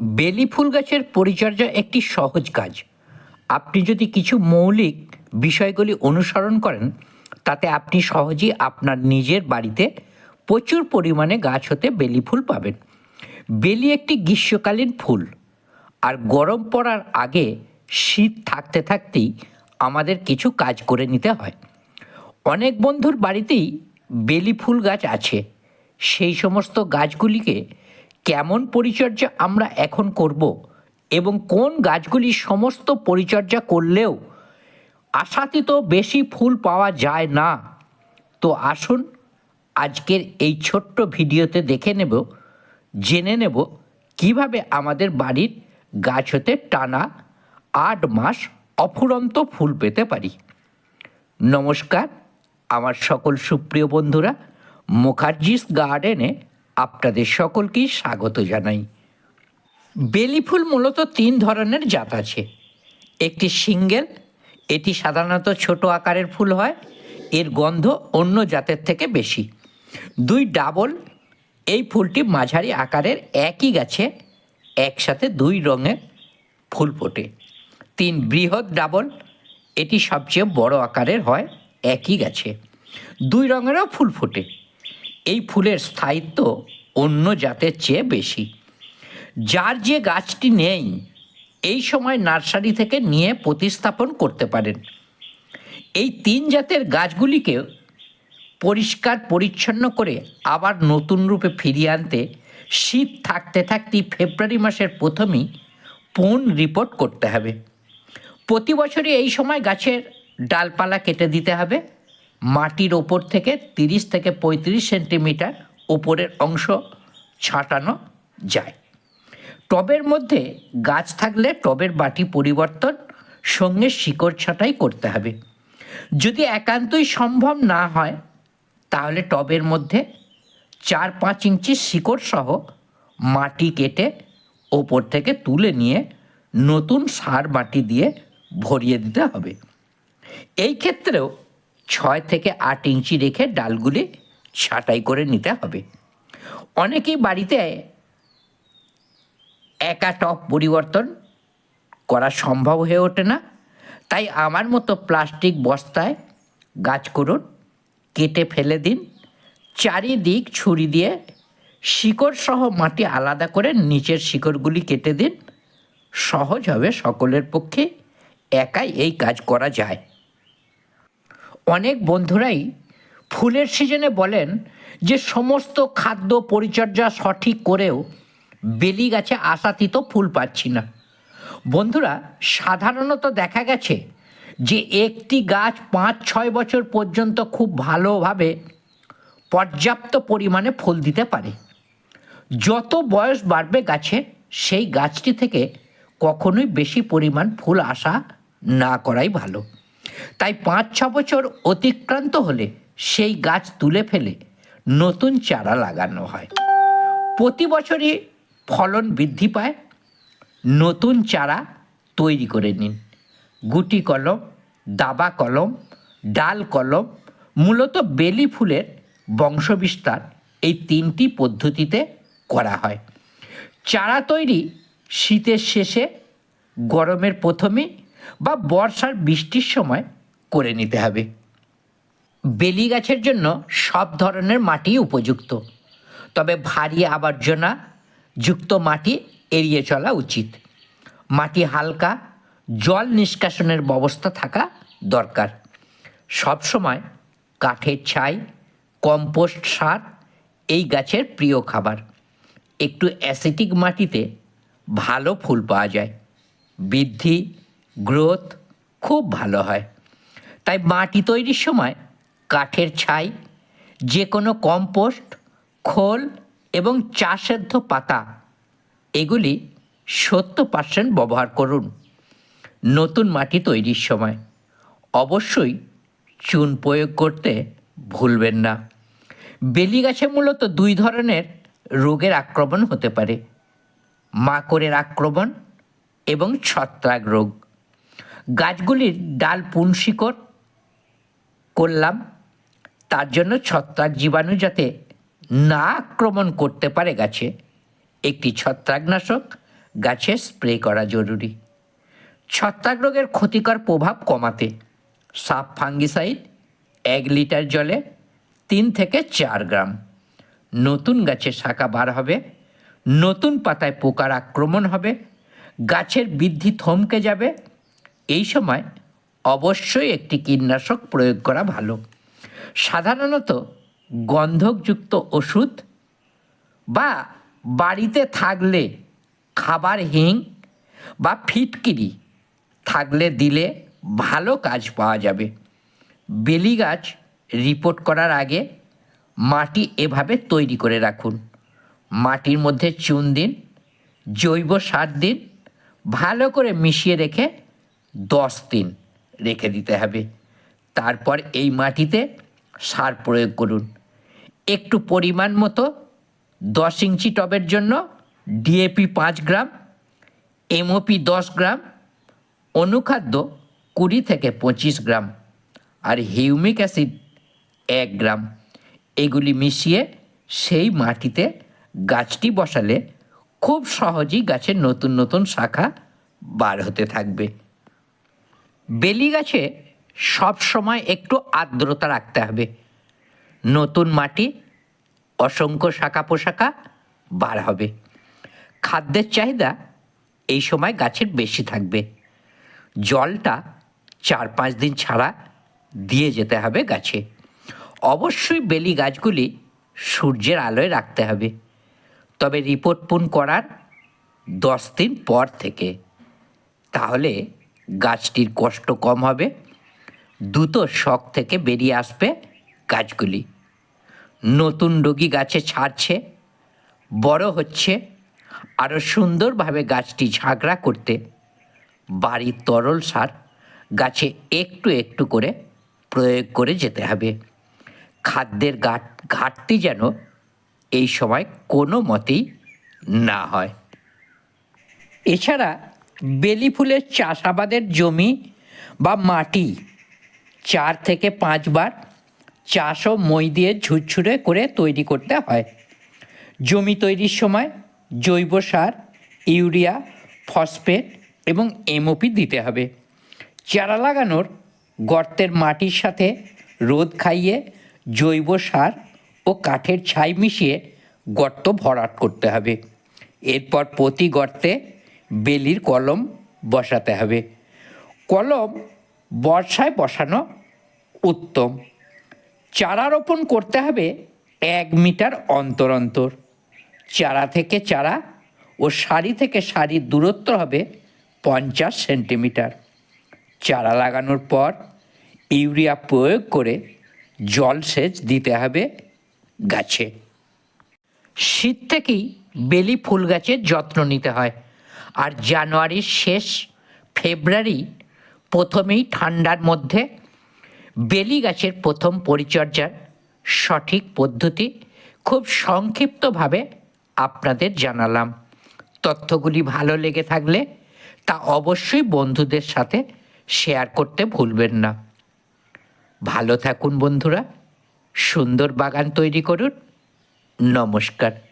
বেলি ফুল গাছের পরিচর্যা একটি সহজ কাজ। আপনি যদি কিছু মৌলিক বিষয়গুলি অনুসরণ করেন, তাতে আপনি সহজেই আপনার নিজের বাড়িতে প্রচুর পরিমাণে গাছ হতে বেলি ফুল পাবেন। বেলি একটি গ্রীষ্মকালীন ফুল, আর গরম পড়ার আগে শীত থাকতে থাকতেই আমাদের কিছু কাজ করে নিতে হয়। অনেক বন্ধুর বাড়িতেই বেলি ফুল গাছ আছে। সেই সমস্ত গাছগুলিকে কেমন পরিচর্যা আমরা এখন করব এবং কোন গাছগুলি সমস্ত পরিচর্যা করলেও আশাতীত বেশি ফুল পাওয়া যায় না। তো আসুন আজকের এই ছোট্ট ভিডিওতে দেখে নেব, জেনে নেব কীভাবে আমাদের বাড়ির গাছ হতে টানা আট মাস অফুরন্ত ফুল পেতে পারি। নমস্কার, আমার সকল সুপ্রিয় বন্ধুরা মুখার্জিস গার্ডেনে আপনাদের সকলকেই স্বাগত জানাই। বেলি ফুল মূলত তিন ধরনের জাত আছে। একটি সিঙ্গেল, এটি সাধারণত ছোট আকারের ফুল হয়, এর গন্ধ অন্য জাতের থেকে বেশি। দুই ডাবল, এই ফুলটি মাঝারি আকারের একই গাছে, একসাথে দুই রঙের ফুল ফোটে। তিন বৃহৎ ডাবল, এটি সবচেয়ে বড় আকারের হয় একই গাছে। দুই রঙেরও ফুল ফোটে। এই ফুলের স্থায়িত্ব অন্য জাতের চেয়ে বেশি। যার যে গাছটি নেই, এই সময় নার্সারি থেকে নিয়ে প্রতিস্থাপন করতে পারেন। এই তিন জাতের গাছগুলিকে পরিষ্কার পরিচ্ছন্ন করে আবার নতুন রূপে ফিরিয়ে আনতে শীত থাকতে থাকতেই ফেব্রুয়ারি মাসের প্রথমেই পুন রিপোর্ট করতে হবে। প্রতি বছরই এই সময় গাছের ডালপালা কেটে দিতে হবে। মাটির ওপর থেকে তিরিশ থেকে পঁয়ত্রিশ সেন্টিমিটার ওপরের অংশ ছাঁটানো যায়। টবের মধ্যে গাছ থাকলে টবের বাটি পরিবর্তন, সঙ্গে শিকড় ছাঁটাই করতে হবে। যদি একান্তই সম্ভব না হয়, তাহলে টবের মধ্যে চার পাঁচ ইঞ্চি শিকড় সহ মাটি কেটে ওপর থেকে তুলে নিয়ে নতুন সার মাটি দিয়ে ভরিয়ে দিতে হবে। এই ক্ষেত্রেও ছয় থেকে আট ইঞ্চি রেখে ডালগুলি ছাঁটাই করে নিতে হবে। অনেকেই বাড়িতে একা টপ পরিবর্তন করা সম্ভব হয়ে ওঠে না। তাই আমার মতো প্লাস্টিক বস্তায় গাছ করুন, কেটে ফেলে দিন, চারিদিক ছুরি দিয়ে শিকড় সহ মাটি আলাদা করে নিচের শিকড়গুলি কেটে দিন। সহজ হবে সকলের পক্ষে, একাই এই কাজ করা যায়। অনেক বন্ধুরাই ফুলের সিজনে বলেন যে সমস্ত খাদ্য পরিচর্যা সঠিক করেও বেলি গাছে আশাতীত ফুল পাচ্ছি না। বন্ধুরা, সাধারণত দেখা গেছে যে একটি গাছ পাঁচ, ছয় বছর পর্যন্ত খুব ভালোভাবে পর্যাপ্ত পরিমাণে ফুল দিতে পারে। যত বয়স বাড়বে গাছে, সেই গাছটি থেকে কখনোই বেশি পরিমাণ ফুল আসা না করাই ভালো। তাই পাঁচ, ছ বছর অতিক্রান্ত হলে সেই গাছ তুলে ফেলে নতুন চারা লাগানো হয়। প্রতি বছরই ফলন বৃদ্ধি পায়। নতুন চারা তৈরি করে নিন। গুটি কলম, দাবা কলম, ডাল কলম, মূলত বেলি ফুলের বংশবিস্তার এই তিনটি পদ্ধতিতে করা হয়। চারা তৈরি শীতের শেষে, গরমের প্রথমে বা বর্ষার বৃষ্টির সময় করে নিতে হবে। বেলি গাছের জন্য সব ধরনের মাটি উপযুক্ত। তবে ভারী আবর্জনা যুক্ত মাটি এড়িয়ে চলা উচিত। মাটি হালকা, জল নিষ্কাশনের ব্যবস্থা থাকা দরকার। সবসময় কাঠের ছাই, কম্পোস্ট সার এই গাছের প্রিয় খাবার। একটু অ্যাসিটিক মাটিতে ভালো ফুল পাওয়া যায়। বৃদ্ধি গ্রোথ খুব ভালো হয়। তাই মাটি তৈরির সময় কাঠের ছাই যে কোনো কম্পোস্ট, খোল এবং চা সেদ্ধ পাতা, এগুলি সত্তর পার্সেন্ট ব্যবহার করুন। নতুন মাটি তৈরির সময় অবশ্যই চুন প্রয়োগ করতে ভুলবেন না। বেলি গাছে মূলত দুই ধরনের রোগের আক্রমণ হতে পারে, মাকড়ের আক্রমণ এবং ছত্রাক রোগ। গাছগুলির ডাল পুনশিকড় করলাম। তার জন্য ছত্রাক জীবাণু যাতে না আক্রমণ করতে পারে গাছে, একটি ছত্রাকনাশক গাছে স্প্রে করা জরুরি। ছত্রাক রোগের ক্ষতিকর প্রভাব কমাতে সাপ ফাঙ্গিসাইড এক লিটার জলে তিন থেকে চার গ্রাম। নতুন গাছের শাখা বার হবে, নতুন পাতায় পোকার আক্রমণ হবে, গাছের বৃদ্ধি থমকে যাবে এই সময় অবশ্যই একটি কীটনাশক প্রয়োগ করা ভালো। সাধারণত গন্ধকযুক্ত ওষুধ বা বাড়িতে থাকলে খাবার হিং বা ফিটকিরি থাকলে দিলে ভালো কাজ পাওয়া যাবে। বেলি গাছ রিপোর্ট করার আগে মাটি এভাবে তৈরি করে রাখুন। মাটির মধ্যে চুন দিন, জৈব সার দিন, ভালো করে মিশিয়ে রেখে দশ দিন রেখে দিতে হবে। তারপর এই মাটিতে সার প্রয়োগ করুন। একটু পরিমাণ মতো দশ ইঞ্চি টবের জন্য ডিএপি পাঁচ গ্রাম এমওপি দশ গ্রাম, অনুখাদ্য কুড়ি থেকে পঁচিশ গ্রাম আর হিউমিক অ্যাসিড এক গ্রাম। এগুলি মিশিয়ে সেই মাটিতে গাছটি বসালে খুব সহজেই গাছের নতুন নতুন শাখা বার হতে থাকবে। বেলি গাছে সব সময় একটু আর্দ্রতা রাখতে হবে। নতুন মাটি, অসংখ্য শাখা পোশাকা বার হবে। খাদ্যের চাহিদা এই সময় গাছের বেশি থাকবে। জলটা চার পাঁচ দিন ছাড়া দিয়ে যেতে হবে গাছে। অবশ্যই বেলি গাছগুলি সূর্যের আলোয় রাখতে হবে। তবে রিপোর্ট পুন করার দশ দিন পর থেকে। তাহলে গাছটির কষ্ট কম হবে, দ্রুত শখ থেকে বেরিয়ে আসবে গাছগুলি। নতুন রোগী গাছে ছাড়ছে, বড় হচ্ছে আরও সুন্দরভাবে গাছটি ঝাঁকড়া করতে। বাড়ির তরল সার গাছে একটু একটু করে প্রয়োগ করে যেতে হবে। খাদ্যের ঘাট, ঘাটতি যেন এই সময় কোনো মতেই না হয়। এছাড়া বেলি ফুলের চাষাবাদের জমি বা মাটি চার থেকে পাঁচবার চাষ ও মই দিয়ে ঝুরঝুরে করে তৈরি করতে হয়। জমি তৈরির সময় জৈব সার, ইউরিয়া, ফসফেট এবং এমওপি দিতে হবে। চারা লাগানোর গর্তের মাটির সাথে রোদ খাইয়ে জৈব সার ও কাঠের ছাই মিশিয়ে গর্ত ভরাট করতে হবে। এরপর প্রতি গর্তে বেলির কলম বসাতে হবে। কলম বর্ষায় বসানো উত্তম। চারা রোপণ করতে হবে এক মিটার অন্তর অন্তর। চারা থেকে চারা ও সারি থেকে সারির দূরত্ব হবে পঞ্চাশ সেন্টিমিটার। চারা লাগানোর পর ইউরিয়া প্রয়োগ করে জলসেচ দিতে হবে গাছে। শীত থেকেই বেলি ফুল গাছের যত্ন নিতে হয়। আর জানুয়ারির শেষ ফেব্রুয়ারি প্রথমেই ঠান্ডার মধ্যে বেলি গাছের প্রথম পরিচর্যার সঠিক পদ্ধতি খুব সংক্ষিপ্তভাবে আপনাদের জানালাম। তথ্যগুলি ভালো লেগে থাকলে তা অবশ্যই বন্ধুদের সাথে শেয়ার করতে ভুলবেন না। ভালো থাকুন বন্ধুরা। সুন্দর বাগান তৈরি করুন। নমস্কার।